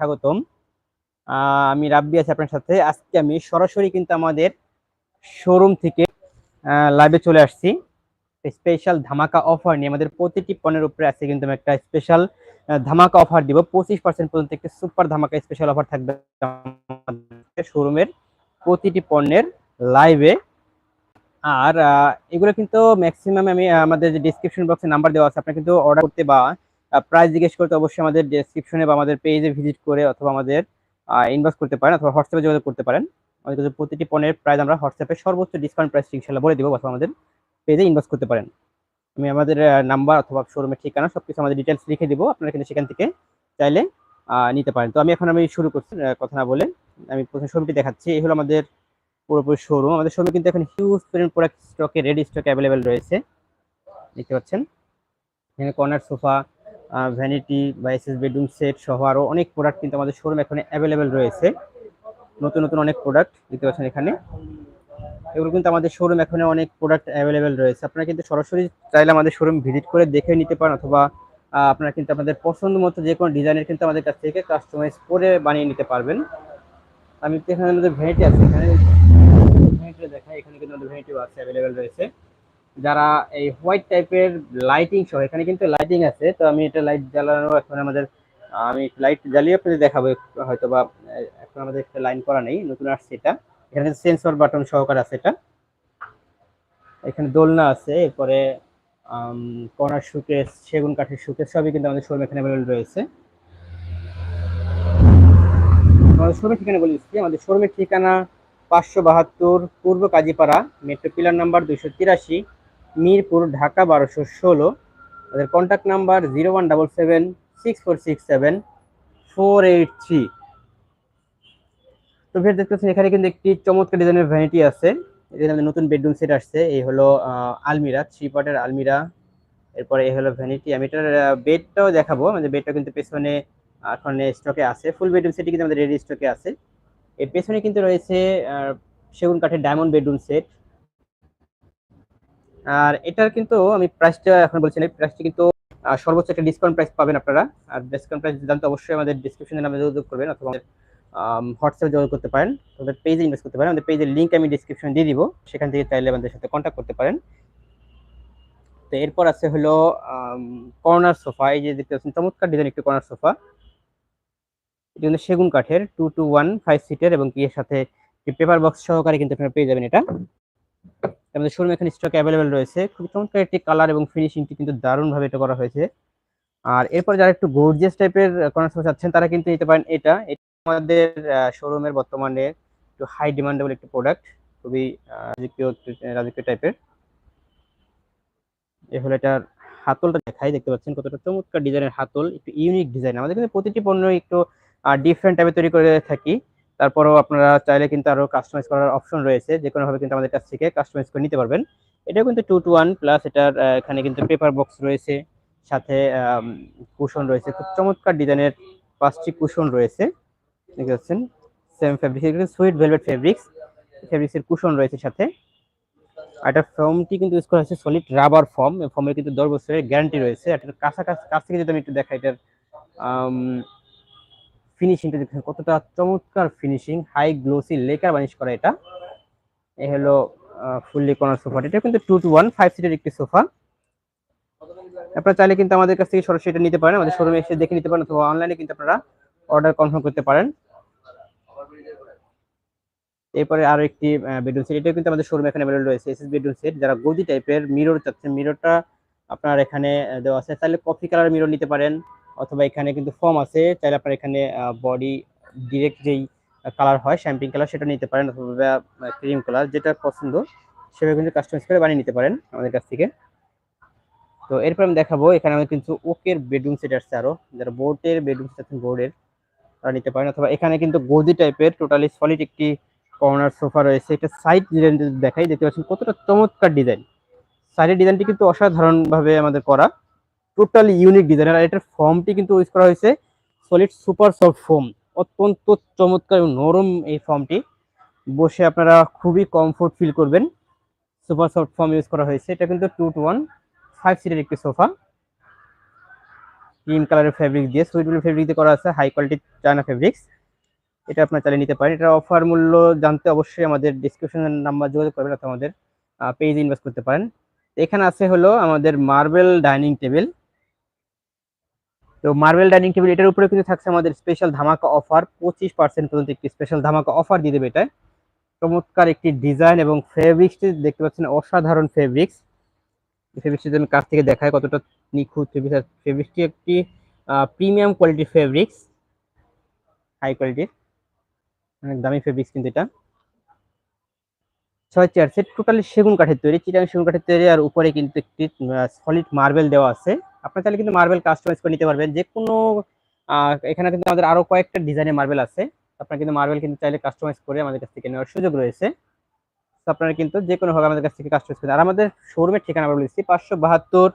স্বাগতম। আমি রাব্বি আছি আপনার সাথে। আজকে আমি সরাসরি কিন্তু আমাদের শোরুম থেকে লাইভে চলে আসছি। স্পেশাল ধামাকা অফার নিয়ে। আমাদের প্রতিটি পণ্যের উপরে আছে কিন্তু আমি একটা স্পেশাল ধামাকা অফার দিব। পঁচিশ পার্সেন্ট পর্যন্ত একটা সুপার ধামাকা স্পেশাল অফার থাকবে শোরুমের প্রতিটি পণ্যের লাইভে আর এগুলো কিন্তু ম্যাক্সিমাম আমি আমাদের যে ডিসক্রিপশন বক্সে নাম্বার দেওয়া আছে আপনি কিন্তু অর্ডার করতে বা প্রাইস জিজ্ঞেস করতে অবশ্যই আমাদের ডেসক্রিপশনে বা আমাদের পেজে ভিজিট করে অথবা আমাদের ইনবক্স করতে পারেন অথবা হোয়াটসঅ্যাপে যোগাযোগ করতে পারেন। আমাদের কাছে প্রতিটি পণ্যের প্রাইস আমরা হোয়াটসঅ্যাপে সর্বোচ্চ ডিসকাউন্ট প্রাইস ইনশাল্লাহ বলে দেবো অথবা আমাদের পেজে ইনবক্স করতে পারেন। আমি আমাদের নাম্বার অথবা শোরুমের ঠিকানা সবকিছু আমাদের ডিটেলস লিখে দিব। আপনারা কিন্তু সেখান থেকে, চাইলে নিতে পারেন। তো আমি এখন আমি শুরু করছি কথা না বলে আমি প্রথম শোরুমটি দেখাচ্ছি। এই হলো আমাদের পুরোপুরি শোরুম আমাদের শোরুমে কিন্তু এখন হিউজ পরিমাণ প্রোডাক্ট স্টকে রেডি স্টক অ্যাভেলেবেল রয়েছে। দেখতে পাচ্ছেন? এখানে কর্নার সোফা ভ্যানিটি বা এসএস বেডরুম সেট সহ আরও অনেক প্রোডাক্ট কিন্তু আমাদের শোরুম এখানে অ্যাভেলেবেল রয়েছে। নতুন নতুন অনেক প্রোডাক্ট দেখতে পাচ্ছেন এখানে। এগুলো কিন্তু আমাদের শোরুম এখানে অনেক প্রোডাক্ট অ্যাভেলেবেল রয়েছে। আপনারা কিন্তু সরাসরি চাইলে আমাদের শোরুম ভিজিট করে দেখে নিতে পারেন অথবা আপনারা কিন্তু আপনাদের পছন্দ মতো যে কোনো ডিজাইনের কিন্তু আমাদের কাছ থেকে কাস্টমাইজ করে বানিয়ে নিতে পারবেন। আমি এখানে আমাদের ভ্যানিটি আছে। এখানে ভ্যানিটি দেখাই। এখানে কিন্তু আমাদের ভ্যানিটিও আছে অ্যাভেলেবেল রয়েছে। যারা এই হোয়াইট টাইপের লাইটিং সহ, এখানে কিন্তু লাইটিং আছে, তো আমি এটা লাইট জ্বালানো এখন আমাদের, আমি লাইট জ্বালিয়ে আপনাদের দেখাবো হয়তো বা এখন আমাদের একটা লাইন করা নেই, নতুন আসছে এটা। এখানে সেন্সর বাটন সহকারে আছে এটা। এখানে দোলনা আছে, এরপরে কর্নার শুকেস সেগুন কাঠের শুকেস সবই কিন্তু আমাদের শোরুম এখানে অ্যাভেলেবল রয়েছে। আমাদের শোরুমের ঠিকানা বলে দিচ্ছি, আমাদের শোরুমের ঠিকানা পাঁচশো বাহাত্তর পূর্ব কাজীপাড়া, মেট্রো পিলার নাম্বার দুইশো তিরাশি মিরপুর, ঢাকা বারোশো ষোলো। তাদের contact number zero one double seven six four six seven four eight three তো ফের দেখতে পাচ্ছেন এখানে কিন্তু একটি চমৎকার ডিজাইনের ভ্যানিটি আছে। এখানে নতুন বেডরুম সেট আসছে, এই হলো আলমিরা থ্রি পার্টের আলমিরা। এরপরে এই হলো ভ্যানিটি আমি এটার বেডটাও দেখাবো। আমাদের বেডটা কিন্তু পেছনে এখন স্টকে আছে। ফুল বেডরুম সেটটি কিন্তু আমাদের রেডি স্টকে আছে। এর পেছনে কিন্তু রয়েছে সেগুন কাঠের ডায়মন্ড বেডরুম সেট আর এটার কিন্তু আমি প্রাইসটা এখন বলছি না প্রাইসটা কিন্তু সর্বোচ্চ একটা ডিসকাউন্ট প্রাইস পাবেন আপনারা। আর ডিসকাউন্ট প্রাইস জানতে অবশ্যই আমাদের ডিসক্রিপশনে নামে যোগাযোগ করবেন অথবা হোয়াটসঅ্যাপে যোগাযোগ করতে পারেন আমাদের পেজে ইনভেস্ট করতে পারেন। আমাদের পেজের লিঙ্ক আমি ডিসক্রিপশনে দিয়ে দিব, সেখান থেকে চাইলে আমাদের সাথে কন্ট্যাক্ট করতে পারেন। তো এরপর আছে হলো কর্নার সোফা এই যে দেখতে পাচ্ছেন, চমৎকার ডিজাইন একটি কর্নার সোফা এটি কিন্তু সেগুন কাঠের টু টু ওয়ান ফাইভ সিটের এবং কি এর সাথে পেপার বক্স সহকারে কিন্তু আপনারা পেয়ে যাবেন এটা। আমাদের শোরুম এখানে স্টক অ্যাভেলেবেল রয়েছে। খুব চমৎকার একটি কালার এবং ফিনিশিংটি কিন্তু দারুণভাবে এটা করা হয়েছে। আর এরপর যারা একটু গর্জিয়াস টাইপের কর্নার চাচ্ছেন, তারা কিন্তু নিতে পারেন এটা। এটা আমাদের শোরুমের বর্তমানে একটু হাই ডিমান্ডেবল একটি প্রোডাক্ট খুবই রাজকীয় রাজকীয় টাইপের এ হলো এটার হাতলটা দেখাই, দেখতে পাচ্ছেন কতটা চমৎকার ডিজাইনের হাতল। একটু ইউনিক ডিজাইন আমাদের কিন্তু প্রতিটি পণ্য একটু ডিফারেন্ট টাইপের তৈরি করে থাকি। তারপরেও আপনারা চাইলে কিন্তু আরও কাস্টমাইজ করার অপশন রয়েছে যে কোনো ভাবে কিন্তু আমাদের কাছ থেকে কাস্টমাইজ করে নিতে পারবেন। এটাও কিন্তু টু টু ওয়ান প্লাস এটার এখানে কিন্তু পেপার বক্স রয়েছে, সাথে কুশন রয়েছে, খুব চমৎকার ডিজাইনের পাঁচটি কুশন রয়েছে। দেখতে পাচ্ছেন same fabrics suede velvet fabrics ফেব্রিক্সের কুশন রয়েছে সাথে। এটার ফর্মটি কিন্তু ইউজ করা হয়েছে সলিড রাবার ফর্ম ফর্মের কিন্তু দশ বছরের গ্যারান্টি রয়েছে। এটার কাছাকাছি, কাছ থেকে যদি আমি একটু দেখাই এটার ফিনিশিংটা দেখেন, কতটা চমৎকার finishing high glossy lacquer varnish করা এটা। এ হলো ফুললি কর্নার সোফা এটা কিন্তু টু টু ওয়ান ফাইভ সিটের একটি সোফা আপনারা চাইলে কিন্তু আমাদের কাছ থেকে সরাসরি এটা নিতে পারেন। আমাদের শোরুমে এসে দেখে নিতে পারেন অথবা অনলাইনে কিন্তু আপনারা অর্ডার কনফার্ম করতে পারেন। এরপরে আরও একটি বেডরুম সেট এটা কিন্তু আমাদের শোরুমে এখানে অ্যাভেলেবল রয়েছে এসএস বেডরুম সেট যারা গদি টাইপের মিরর চাচ্ছেন মিররটা আপনার এখানে দেওয়া আছে। তাহলে কফি কালার মিরর নিতে পারেন। অথবা এখানে কিন্তু ফর্ম আছে, চাইলে আপনার এখানে বডি ডিরেক্ট যেই কালার হয় শ্যাম্পিং কালার সেটা নিতে পারেন অথবা ক্রিম কালার যেটা পছন্দ, সেভাবে কিন্তু কাস্টমাইজ করে বানিয়ে নিতে পারেন আমাদের কাছ থেকে। তো এরপর আমি দেখাবো, এখানে আমাদের কিন্তু ওকের বেডরুম সেট আসছে আরও, যারা বোর্ডের বেডরুম সেট আছেন বোর্ডের তারা নিতে পারেন। অথবা এখানে কিন্তু গদি টাইপের টোটালি সলিড একটি কর্নার সোফা রয়েছে। এটা সাইড ডিজাইন দেখাই, দেখতে পাচ্ছেন কতটা চমৎকার ডিজাইন সাইডের ডিজাইনটি কিন্তু অসাধারণ ভাবে আমাদের করা। টোটালি ইউনিক ডিজাইন আর এটার ফর্মটি কিন্তু ইউজ করা হয়েছে সলিড সুপার সফট ফোম অত্যন্ত চমৎকার এবং নরম এই ফর্মটি বসে আপনারা খুবই কমফোর্ট ফিল করবেন। সুপার সফট ফর্ম ইউজ করা হয়েছে। এটা কিন্তু টু টু ওয়ান ফাইভ সিটের একটি সোফা ক্রিম কালারের ফেব্রিক দিয়ে সুইটেবল ফেব্রিক দিয়ে করা আছে। হাই কোয়ালিটির চায়না ফেব্রিক্স এটা আপনার চালিয়ে নিতে পারেন। এটা অফার মূল্য জানতে অবশ্যই আমাদের ডিসক্রিপশন নাম্বার যোগাযোগ করবেন আমাদের পেজে ইনভেস্ট করতে পারেন। এখানে আছে হলো আমাদের মার্বেল ডাইনিং টেবিল তো মার্বেল ডাইনিং টেবিল এটার উপরে কিন্তু থাকছে আমাদের স্পেশাল ধামাকা অফার পঁচিশ পার্সেন্ট পর্যন্ত একটি স্পেশাল ধামাকা অফার দিয়ে দেবে এটা। চমৎকার একটি ডিজাইন এবং ফেব্রিক্সটি দেখতে পাচ্ছেন, অসাধারণ ফেব্রিক্স ফেব্রিক্সটি আমি কাছ থেকে দেখায় কতটা নিখুঁত ফেব্রিক্সটি একটি প্রিমিয়াম কোয়ালিটির ফেব্রিক্স হাই কোয়ালিটির অনেক দামি ফেব্রিক্স কিন্তু এটা। ছয় চেয়ার সেট টোটালি সেগুন কাঠের তৈরি, চিটাং সেগুন কাঠের তৈরি। আর উপরে কিন্তু একটি সলিড মার্বেল দেওয়া আছে। আপনার চাইলে কিন্তু মার্বেল কাস্টমাইজ করে নিতে পারবেন। যে কোনো এখানে কিন্তু আমাদের আরও কয়েকটা ডিজাইনের মার্বেল আছে। আপনার কিন্তু মার্বেল কিন্তু চাইলে কাস্টমাইজ করে আমাদের কাছ থেকে নেওয়ার সুযোগ রয়েছে। আপনারা কিন্তু যে কোনোভাবে আমাদের কাছ থেকে কাস্টমাইজ করেন আর আমাদের শোরুমের ঠিকানা আমরা বলেছি পাঁচশো বাহাত্তর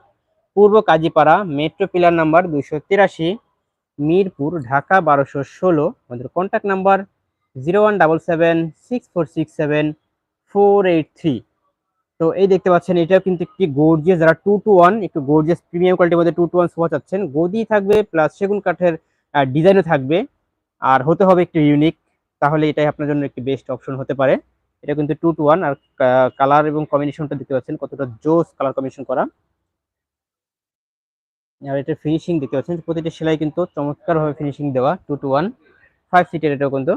পূর্ব কাজীপাড়া মেট্রো পিলার নাম্বার দুইশো তিরাশি, মিরপুর, ঢাকা বারোশো ষোলো। আমাদের contact number zero one double seven six four six seven four eight three তো এই দেখতে পাচ্ছেন, এটাও কিন্তু একটি গোর্জিয়াস যারা টু টু ওয়ান একটু গোর্জিয়াস প্রিমিয়াম কোয়ালিটির মধ্যে টু টু ওয়ান সোফা চাচ্ছেন। গদি থাকবে প্লাস সেগুন কাঠের ডিজাইনও থাকবে। আর হতে হবে একটু ইউনিক তাহলে এটাই আপনার জন্য একটি বেস্ট অপশন হতে পারে। এটা কিন্তু টু টু ওয়ান আর কালার এবং কম্বিনেশনটা দেখতে পাচ্ছেন, কতটা জোস কালার কম্বিনেশন করা। আর এটা ফিনিশিং দেখতে পাচ্ছেন, প্রতিটা সেলাই কিন্তু চমৎকারভাবে ফিনিশিং দেওয়া টু টু ওয়ান ফাইভ সিটের এটাও কিন্তু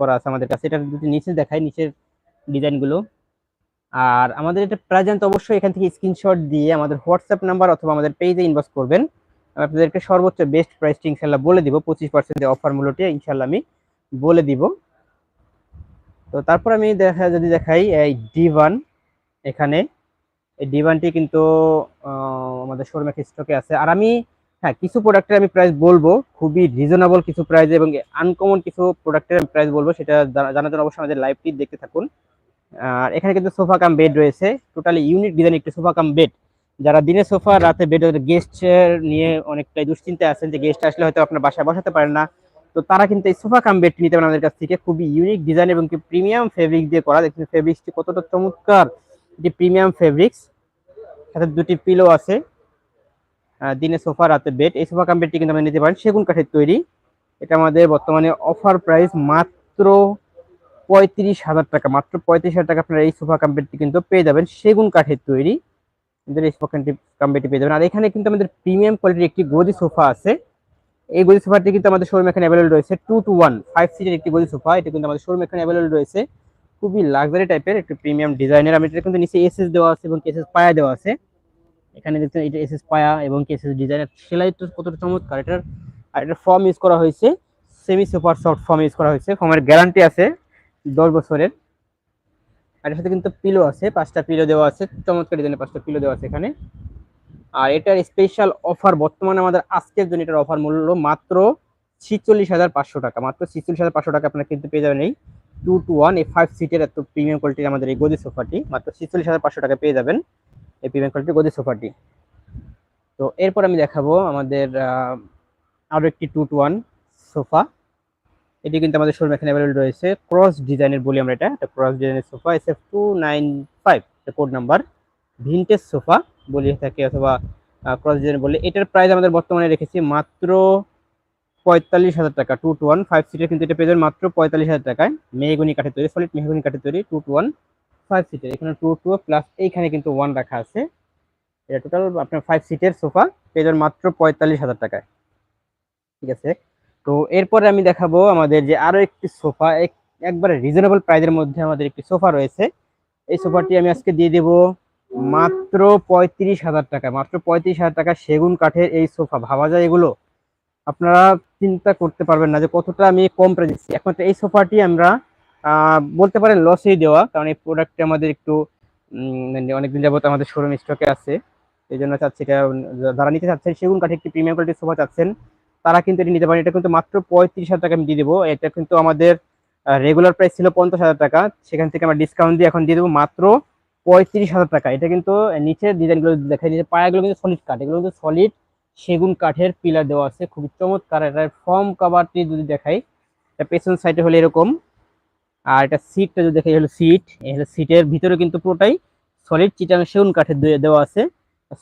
করা আছে আমাদের কাছে। এটা যদি নিচে দেখায় নিচের ডিজাইনগুলো আর আমাদের এটা প্রেজেন্ট অবশ্যই এখান থেকে স্ক্রিনশট দিয়ে আমাদের হোয়াটসঅ্যাপ নাম্বার অথবা আমাদের পেজে ইনবক্স করবেন। আপনাদেরকে সর্বোচ্চ বেস্ট প্রাইসটি ইনশাল্লাহ বলে দিব, পঁচিশ পার্সেন্টের অফার মূল্যটি ইনশাল্লাহ আমি বলে দিব। তো তারপর আমি দেখা, যদি দেখাই, এই ডিভান এখানে। এই ডিভানটি কিন্তু আমাদের শোরুমে স্টকে আছে। আর আমি হ্যাঁ কিছু প্রোডাক্টের আমি প্রাইস বলব, খুবই রিজনেবল কিছু প্রাইস এবং আনকমন কিছু প্রোডাক্টের আমি প্রাইস বলব, সেটা জানার জন্য অবশ্যই আমাদের লাইভটি দেখতে থাকুন। আর এখানে কিন্তু সোফা কাম বেড রয়েছে। টোটালি ইউনিক ডিজাইন একটি সোফা কাম বেড। যারা দিনে সোফা, রাতে বেড গেস্ট নিয়ে অনেকটাই দুশ্চিন্তায় আছেন যে গেস্ট আসলে হয়তো আপনার বাসায় বসাতে পারেন না। তো তারা কিন্তু এই সোফা কাম বেডটি নিতে পারেন আমাদের কাছ থেকে। খুবই ইউনিক ডিজাইন এবং কি প্রিমিয়াম ফেব্রিক দিয়ে করা। দেখছেন ফেব্রিক্সটি কতটা চমৎকার। এটি প্রিমিয়াম ফেব্রিক্স সাথে দুটি পিলো আছে। দিনে সোফা, রাতে বেড। এই সোফা কাম বেডটি কিন্তু আমরা নিতে পারেন। সেগুন কাঠের তৈরি। এটা আমাদের বর্তমানে অফার প্রাইস মাত্র পঁয়ত্রিশ হাজার টাকা। মাত্র পঁয়ত্রিশ হাজার টাকা আপনারা এই সোফা কাম বেডটি কিন্তু পেয়ে যাবেন। সেগুন কাঠের তৈরি। কিন্তু এই সোফা কাম বেডটি পেয়ে যাবেন। আর এখানে কিন্তু আমাদের প্রিমিয়াম কোয়ালিটির একটি গদি সোফা আছে। এই গদি সোফাটি কিন্তু আমাদের শোরুম এখানে অ্যাভেলেবল রয়েছে। টু টু ওয়ান ফাইভ সিটের একটি গদি সোফা। এটা কিন্তু আমাদের শোরুম এখানে অ্যাভেলেবল রয়েছে। খুবই লাক্সারি টাইপের একটি প্রিমিয়াম ডিজাইনের আমি এটা কিন্তু নিচে এসএস দেওয়া আছে এবং কেসএস পায়া দেওয়া আছে। এখানে দেখছেন এটা এসএস পায়া এবং কেসএস ডিজাইনের সেলাই তো কতটা চমৎকার। এটার আর এটার ফর্ম ইউজ করা হয়েছে। Semi super soft foam use করা হয়েছে। ফর্মের গ্যারান্টি আছে। দশ বছরের। আর এর সাথে কিন্তু পিলো আছে, পাঁচটা পিলো দেওয়া আছে, চমৎকার ডিজাইনের পাঁচটা পিলো দেওয়া আছে এখানে। আর এটার স্পেশাল অফার বর্তমানে আমাদের আজকের জন্য এটার অফার মূল্য মাত্র ছিচল্লিশ হাজার পাঁচশো টাকা। মাত্র ছিচল্লিশ হাজার পাঁচশো টাকা আপনারা কিন্তু পেয়ে যাবেন এই টু টু ওয়ান এই ফাইভ সিটের এত প্রিমিয়াম কোয়ালিটির আমাদের এই গদি সোফাটি। মাত্র ছিচল্লিশ হাজার পাঁচশো টাকা পেয়ে যাবেন এই প্রিমিয়াম কোয়ালিটির গদি সোফাটি। তো এরপর আমি দেখাবো আমাদের আরও একটি টু টু ওয়ান সোফা। এটি কিন্তু আমাদের শোরুম এখানে অ্যাভেলেবল রয়েছে। ক্রস ডিজাইনের বলি আমরা এটা। এটা ক্রস ডিজাইনের sofa S F two nine five code number vintage sofa বলি থাকে অথবা ক্রস ডিজাইন বলি। এটার প্রাইস আমাদের বর্তমানে রেখেছি মাত্র পঁয়তাল্লিশ হাজার টাকা টু টু ওয়ান ফাইভ সিটের কিন্তু এটা পেয়ে যাবেন মাত্র পঁয়তাল্লিশ হাজার টাকায়। মেহগুনি কাঠে তৈরি সলিড মেহগুনি কাঠে তৈরি টু টু ওয়ান ফাইভ সিটের এখানে টু টু প্লাস এইখানে কিন্তু ওয়ান রাখা আছে। এটা টোটাল আপনার ফাইভ সিটের সোফা পেয়ে যাবেন মাত্র পঁয়তাল্লিশ হাজার টাকায়। ঠিক আছে? তো এরপরে আমি দেখাবো আমাদের যে আরও একটি সোফা একবারে রিজনেবল প্রাইজের মধ্যে আমাদের একটি সোফা রয়েছে। এই সোফাটি আমি আজকে দিয়ে দেব মাত্র পঁয়ত্রিশ হাজার টাকা মাত্র পঁয়ত্রিশ হাজার টাকা সেগুন কাঠের এই সোফা। ভাবা যায় এগুলো? আপনারা চিন্তা করতে পারবেন না যে কতটা আমি কম প্রাইজ দিচ্ছি। একমাত্র এই সোফাটি আমরা বলতে পারেন লসেই দেওয়া, কারণ এই প্রোডাক্টটি আমাদের একটু অনেকদিন যাবত আমাদের শোরুম স্টকে আছে। এই জন্য চাচ্ছি এটা, যারা নিতে চাচ্ছেন, সেগুন কাঠে একটি প্রিমিয়াম কোয়ালিটির সোফা চাচ্ছেন তারা কিন্তু এটি নিতে পারেন। এটা কিন্তু মাত্র পঁয়ত্রিশ হাজার টাকা আমি দিয়ে দেবো। এটা কিন্তু আমাদের রেগুলার প্রাইস ছিল পঞ্চাশ হাজার টাকা। সেখান থেকে আমরা ডিসকাউন্ট দিয়ে এখন দিয়ে দেবো মাত্র পঁয়ত্রিশ হাজার টাকা। এটা কিন্তু নিচের ডিজাইনগুলো দেখাই নিচে পায়াগুলো কিন্তু সলিড কাঠ এগুলো কিন্তু সলিড সেগুন কাঠের পিলার দেওয়া আছে। খুবই চমৎকার। এটার ফর্ম কাভারটি যদি দেখাই, এটা পেছন সাইডে হলে এরকম। আর এটা সিটটা যদি দেখাই হলো সিট হলো সিটের ভিতরে কিন্তু পুরোটাই সলিড চিটানো সেগুন কাঠের দেওয়া আছে।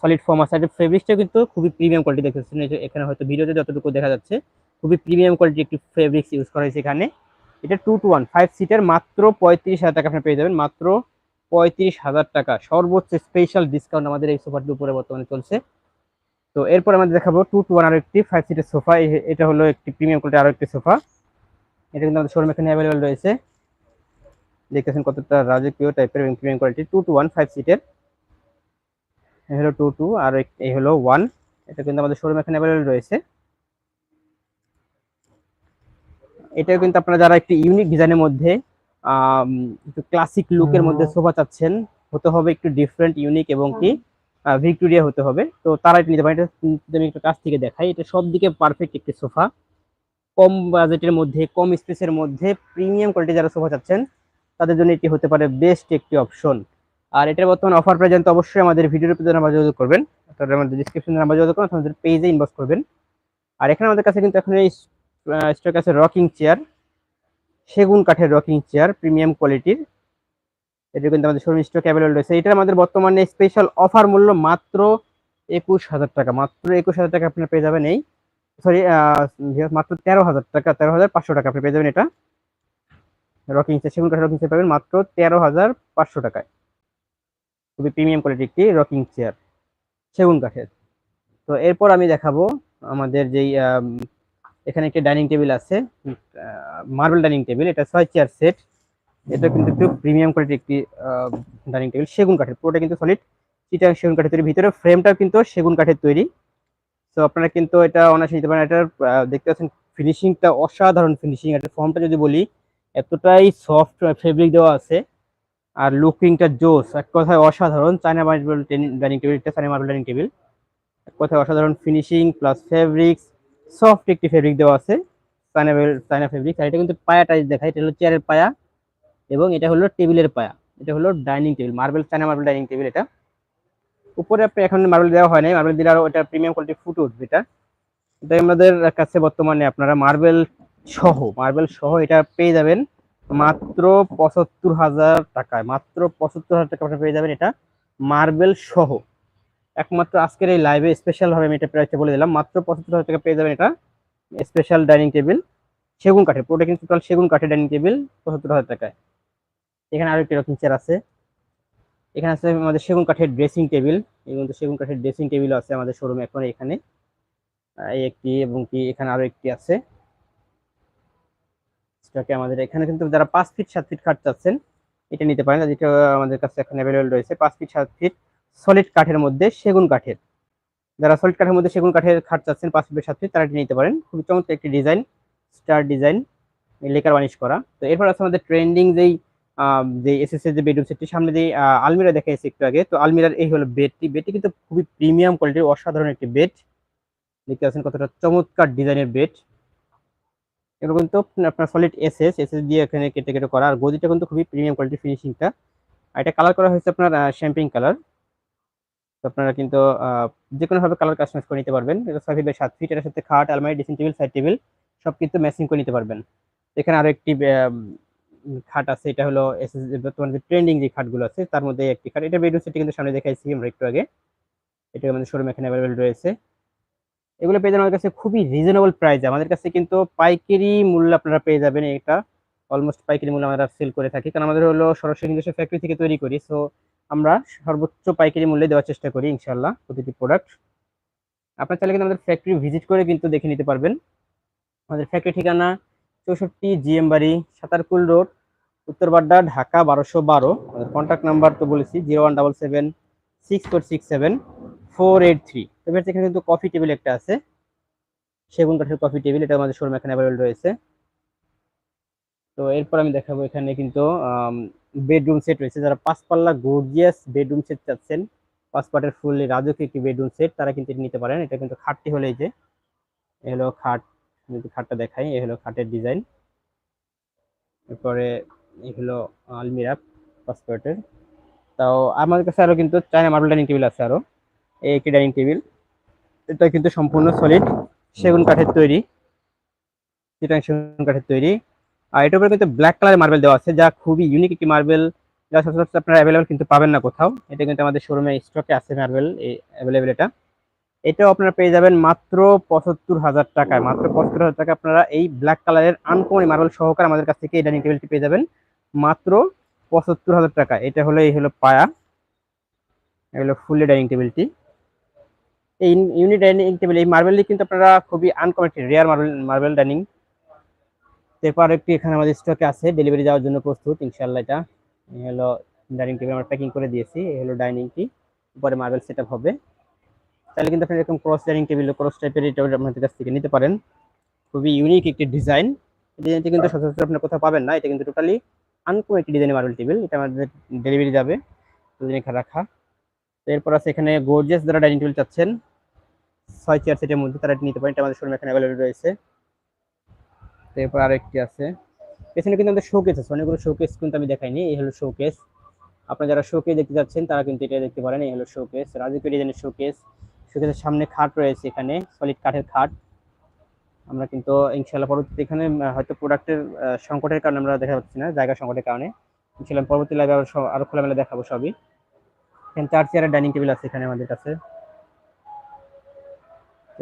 সলিড ফর্ম আছে। আর ফেব্রিক্সটা কিন্তু খুবই প্রিমিয়াম কোয়ালিটি দেখতেছেন। এখানে হয়তো ভিডিওতে যতটুকু দেখা যাচ্ছে, খুবই প্রিমিয়াম কোয়ালিটি একটি ফেব্রিক্স ইউজ করা হয়েছে এখানে। এটা টু টু ওয়ান ফাইভ সিটের মাত্র পঁয়ত্রিশ হাজার টাকা আপনি পেয়ে যাবেন। মাত্র পঁয়ত্রিশ হাজার টাকা। সর্বোচ্চ স্পেশাল ডিসকাউন্ট আমাদের এই সোফাটির উপরে বর্তমানে চলছে। তো এরপর আমাদের দেখাবো টু টু ওয়ান আরও একটি ফাইভ সিটের সোফা এটা হলো একটি প্রিমিয়াম কোয়ালিটি আরও একটি সোফা এটা কিন্তু আমাদের শোরুম এখানে অ্যাভেলেবেল রয়েছে। দেখতেছেন কতটা রাজকীয় টাইপের এবং premium quality two two one five সিটের হলো টু টু আর এই হলো ওয়ান এটা কিন্তু আমাদের শোরুম এখানে অ্যাভেলেবেল রয়েছে। এটাও কিন্তু আপনারা যারা একটি ইউনিক ডিজাইনের মধ্যে একটু ক্লাসিক লুকের মধ্যে সোফা চাচ্ছেন হতে হবে একটু ডিফারেন্ট ইউনিক এবং কি ভিক্টোরিয়া হতে হবে। তো তারা এটা নিতে পারে এটা আমি একটু কাছ থেকে দেখাই। এটা সব দিকে পারফেক্ট একটি সোফা। কম বাজেটের মধ্যে কম স্পেসের মধ্যে প্রিমিয়াম কোয়ালিটি যারা সোফা চাচ্ছেন তাদের জন্য এটি হতে পারে বেস্ট একটি অপশন আর এটার বর্তমান অফার প্রাইস জানতে অবশ্যই আমাদের ভিডিওর উপরে নাম্বার যোগাযোগ করবেন অর্থাৎ আমাদের ডিসক্রিপশনে নাম্বার যোগাযোগ অথবা আমাদের পেজে ইনবক্স করবেন। আর এখানে আমাদের কাছে কিন্তু এখন এই স্টক আছে রকিং চেয়ার সেগুন কাঠের রকিং চেয়ার প্রিমিয়াম কোয়ালিটির এটা কিন্তু আমাদের শোরুম স্টক অ্যাভেলেবল রয়েছে। এটা আমাদের বর্তমানে স্পেশাল অফার মূল্য মাত্র একুশ হাজার টাকা। মাত্র একুশ হাজার টাকা আপনারা পেয়ে যাবেন এই সরি মাত্র তেরো হাজার টাকা, তেরো হাজার পাঁচশো টাকা আপনি পেয়ে যাবেন এটা। রকিং চেয়ার সেগুন কাঠের রকিং চেয়ার পাবেন মাত্র তেরো হাজার পাঁচশো টাকায়। খুবই প্রিমিয়াম কোয়ালিটি একটি রকিং চেয়ার সেগুন কাঠের। তো এরপর আমি দেখাবো আমাদের যেই এখানে একটি ডাইনিং টেবিল আছে মার্বেল ডাইনিং টেবিল এটা ছয় চেয়ার সেট এটা কিন্তু একটু প্রিমিয়াম কোয়ালিটির একটি ডাইনিং টেবিল সেগুন কাঠের। পুরোটা কিন্তু সলিড চিটাং সেগুন কাঠের তৈরি। ভিতরে ফ্রেমটাও কিন্তু সেগুন কাঠের তৈরি। তো আপনারা কিন্তু এটা অনায়াসে নিতে পারেন। এটার দেখতে পাচ্ছেন ফিনিশিংটা অসাধারণ ফিনিশিং এটার ফর্মটা যদি বলি, এতটাই সফট ফেব্রিক দেওয়া আছে। আর লুকিংটা জোস, এক কথায় অসাধারণ। চায়না মার্বেল ডাইনিং টেবিল এটা চায়না মার্বেল ডাইনিং টেবিল। এক কথায় অসাধারণ ফিনিশিং প্লাস ফেব্রিক্স সফট একটি ফেব্রিক দেওয়া আছে, চায়না চায়না ফেব্রিক আর এটা কিন্তু পায়া টাইপ দেখায়, এটা হলো চেয়ারের পায়া, এবং এটা হলো টেবিলের পায়া। এটা হলো dining table, marble, China marble dining table এটা। উপরে আপনি এখন মার্বেল দেওয়া হয় নাই, মার্বেল দিলে আরও এটা প্রিমিয়াম কোয়ালিটি ফুট উঠবে এটা। এটা আমাদের কাছে বর্তমানে আপনারা মার্বেল সহ মার্বেল সহ এটা পেয়ে যাবেন। মাত্র পঁচাত্তর হাজার টাকায়, মাত্র পঁচাত্তর হাজার টাকা আপনি পেয়ে যাবেন এটা মার্বেল সহ। একমাত্র আজকের এই লাইভে স্পেশাল ভাবে আমি এটা প্রাইসটা বলে দিলাম, মাত্র পঁচাত্তর হাজার টাকা পেয়ে যাবেন এটা স্পেশাল ডাইনিং টেবিল সেগুন কাঠের, পুরোটা কিন্তু টোটাল সেগুন কাঠের ডাইনিং টেবিল পঁচাত্তর হাজার টাকায়। এখানে আরও একটি রকম চেয়ার আছে। এখানে আছে আমাদের সেগুন কাঠের ড্রেসিং টেবিল এবং সেগুন কাঠের ড্রেসিং টেবিল আছে আমাদের শোরুমে এখন এখানে। এই একটি এবং কি এখানে আরও একটি আছে। স্টকে আমাদের এখানে কিন্তু যারা পাঁচ ফিট সাত ফিট খাট চাচ্ছেন, এটা নিতে পারেন। যেটা আমাদের কাছে এখন অ্যাভেলেবেল রয়েছে, পাঁচ ফিট সাত ফিট সলিড কাঠের মধ্যে সেগুন কাঠের। যারা সলিড কাঠের মধ্যে সেগুন কাঠের খাট চাচ্ছেন, পাঁচ ফিট সাত ফিট তারা এটা নিতে পারেন। খুবই চমৎকার একটি design star design lacquer varnish করা। তো এরপর আছে আমাদের ট্রেন্ডিং যেই যে এসএস যে বেডরুম সেটটি সামনে যে আলমিরা দেখাইছি একটু আগে। তো আলমিরার এই হলো বেডটি বেডটি কিন্তু খুবই প্রিমিয়াম কোয়ালিটির অসাধারণ একটি বেড দেখতে পাচ্ছেন কতটা চমৎকার ডিজাইনের বেড এগুলো কিন্তু আপনার সলিড এসএস এসএস দিয়ে এখানে কেটে কেটে করা। আর গদিটা কিন্তু খুবই প্রিমিয়াম কোয়ালিটি ফিনিশিংটা আর এটা কালার করা হয়েছে আপনার শ্যাম্পিং কালার তো আপনারা কিন্তু যে কোনো ভাবে কালার কাস্টমাইজ করে নিতে পারবেন। এটা ছয় বাই সাত ফিট এর সাথে খাট, আলমারি ড্রেসিং টেবিল সাইড টেবিল সব কিন্তু ম্যাচিং করে নিতে পারবেন। এখানে আরও একটি খাট আছে। এটা হলো এসএস বর্তমানে যে ট্রেন্ডিং যে খাটগুলো আছে, তার মধ্যে একটি খাট। এটা বেডরুম সেটটি কিন্তু সামনে দেখাইছি আমরা একটু আগে। এটা আমাদের শোরুম এখানে অ্যাভেলেবেল রয়েছে। এগুলো পেয়ে যাবেন আমাদের কাছে খুবই রিজনেবল প্রাইস আমাদের কাছে কিন্তু পাইকারি মূল্য আপনারা পেয়ে যাবেন এটা। অলমোস্ট পাইকারি মূল্য আমরা সেল করে থাকি। কারণ আমাদের হলো সরাসরি নিজস্ব ফ্যাক্টরি থেকে তৈরি করি। সো আমরা সর্বোচ্চ পাইকারি মূল্যে দেওয়ার চেষ্টা করি ইনশাল্লাহ প্রতিটি প্রোডাক্ট আপনার চাইলে কিন্তু আমাদের ফ্যাক্টরি ভিজিট করে কিন্তু দেখে নিতে পারবেন। আমাদের ফ্যাক্টরি ঠিকানা চৌষট্টি জিএম বাড়ি, সাতারকুল রোড উত্তরবাড্ডা ঢাকা বারোশো বারো। আমাদের কন্ট্যাক্ট নাম্বার তো বলেছি zero one double seven six four six seven four eight three. এবার এখানে কিন্তু কফি টেবিল একটা আছে। সেগুন কাঠের কফি টেবিল এটা আমাদের শোরুম এখানে অ্যাভেলেবল রয়েছে। তো এরপর আমি দেখাবো এখানে কিন্তু বেডরুম সেট রয়েছে। যারা পাঁচ পাল্লা গর্জিয়াস বেডরুম সেট চাচ্ছেন পাঁচ পাটের ফুল রাজকীয় একটি বেডরুম সেট তারা কিন্তু এটা নিতে পারেন। এটা কিন্তু খাটটি হলো যে, এ হলো খাট যদি খাটটা দেখাই। এ হলো খাটের ডিজাইন এরপরে এই হলো আলমিরা পাঁচ তাও আমাদের কাছে আরও কিন্তু চায়না মার্বেল ডাইনিং টেবিল আছে আরও। এই একটি ডাইনিং টেবিল। এটা কিন্তু সম্পূর্ণ সলিড সেগুন কাঠের তৈরি চিটাং সেগুন কাঠের তৈরি। আর এটার উপরে কিন্তু ব্ল্যাক কালারের মার্বেল দেওয়া আছে, যা খুবই ইউনিক একটি মার্বেল যা সচরাচর আপনারা অ্যাভেলেবেল কিন্তু পাবেন না কোথাও। এটা কিন্তু আমাদের শোরুমে স্টকে আছে মার্বেল অ্যাভেলেবেল এটা। এটাও আপনারা পেয়ে যাবেন মাত্র পঁচাত্তর হাজার টাকায়। মাত্র পঁচাত্তর হাজার টাকা আপনারা এই ব্ল্যাক কালারের আনকমন মার্বেল সহকারে আমাদের কাছ থেকে এই ডাইনিং টেবিলটি পেয়ে যাবেন। মাত্র পঁচাত্তর হাজার টাকা এটা হলো, এই হলো পায়া। এগুলো ফুলি ডাইনিং টেবিলটি এই ইউনিট ডাইনিং টেবিল এই মার্বেলটি কিন্তু আপনারা খুবই আনকমন একটি রেয়ার মার্বেল মার্বেল ডাইনিং এরপর একটি এখানে আমাদের স্টকে আছে ডেলিভারি যাওয়ার জন্য প্রস্তুত ইনশাল্লাহ এটা। এই হলো ডাইনিং টেবিল আমরা প্যাকিং করে দিয়েছি এই হলো ডাইনিংটি উপরে মার্বেল সেট হবে। তাহলে কিন্তু আপনি এরকম ক্রস ডাইনিং টেবিল ক্রস টাইপের এটা আপনাদের কাছ থেকে নিতে পারেন। খুবই ইউনিক একটি ডিজাইন ডিজাইনটি কিন্তু সচরাচর আপনার কোথাও পাবেন না এটা কিন্তু টোটালি আনকমন একটি ডিজাইনের মার্বেল টেবিল এটা আমাদের ডেলিভারি যাবে। দুদিন রাখা। তো এরপর আছে এখানে গোর্জেস যারা ডাইনিং টেবিল চাচ্ছেন, ছয় চেয়ার সেটের মধ্যে তারা নিতে পারেন, এটা আমাদের শোরুমে এখানে অ্যাভেলেবল রয়েছে। তো এরপর আরেকটি আছে। পেছনে কিন্তু আমাদের শোকেস আছে, অনেকগুলো শোকেস কিন্তু আমি দেখাইনি, এই হলো শোকেস আপনারা যারা শোকেস দেখতে যাচ্ছেন তারা কিন্তু এটা দেখতে পারেন, এই হলো শোকেস রাজকীয় ডিজাইনের শোকেস শোকেসের সামনে খাট রয়েছে এখানে সলিড কাঠের খাট। আমরা কিন্তু ইনশাল্লাহ পরবর্তীতে এখানে হয়তো প্রোডাক্টের সংকটের কারণে আমরা দেখা পাচ্ছি না, জায়গা সংকটের কারণে। ইনশাল্লাহ পরবর্তী লাইভে আরও আরও খোলামেলা দেখাবো সবই। এখানে চার চেয়ারের ডাইনিং টেবিল আছে এখানে আমাদের কাছে।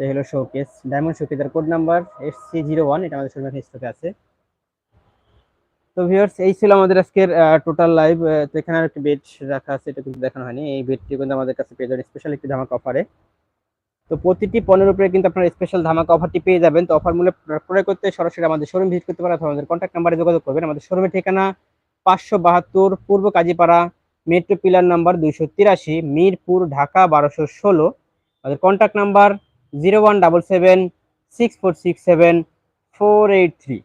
এই হলো শোকেস ডায়মন্ড শোকেস এর code number S C zero one এটা আমাদের শোরুমে স্টকে আছে। তো ভিউয়ার্স এই ছিল আমাদের আজকের টোটাল লাইভ তো এখানে আর একটি বেড রাখা আছে, এটা কিন্তু দেখানো হয়নি। এই বেডটি কিন্তু আমাদের কাছে পেয়ে যাবেন স্পেশাল একটি ধামাকা অফারে তো প্রতিটি পণ্যের উপরে কিন্তু আপনারা স্পেশাল ধামাকা অফারটি পেয়ে যাবেন। তো অফার মূল্যে ক্রয় করতে সরাসরি আমাদের শোরুম ভিজিট করতে পারেন অথবা আমাদের কন্ট্যাক্ট নাম্বারে যোগাযোগ করবেন। আমাদের শোরুমের ঠিকানা পাঁচশো বাহাত্তর, পূর্ব কাজীপাড়া মেট্রো পিলার নাম্বার দুইশো তিরাশি, মিরপুর, ঢাকা, বারোশো ষোলো। আমাদের contact number zero one double seven, six four six seven, four eight three.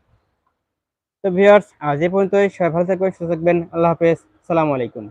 তো ভিউয়ার্স আজ এ পর্যন্তই। সবাই ভালো থাকবেন, সুস্থ থাকবেন। আল্লাহ হাফেজ। সালামু আলাইকুম।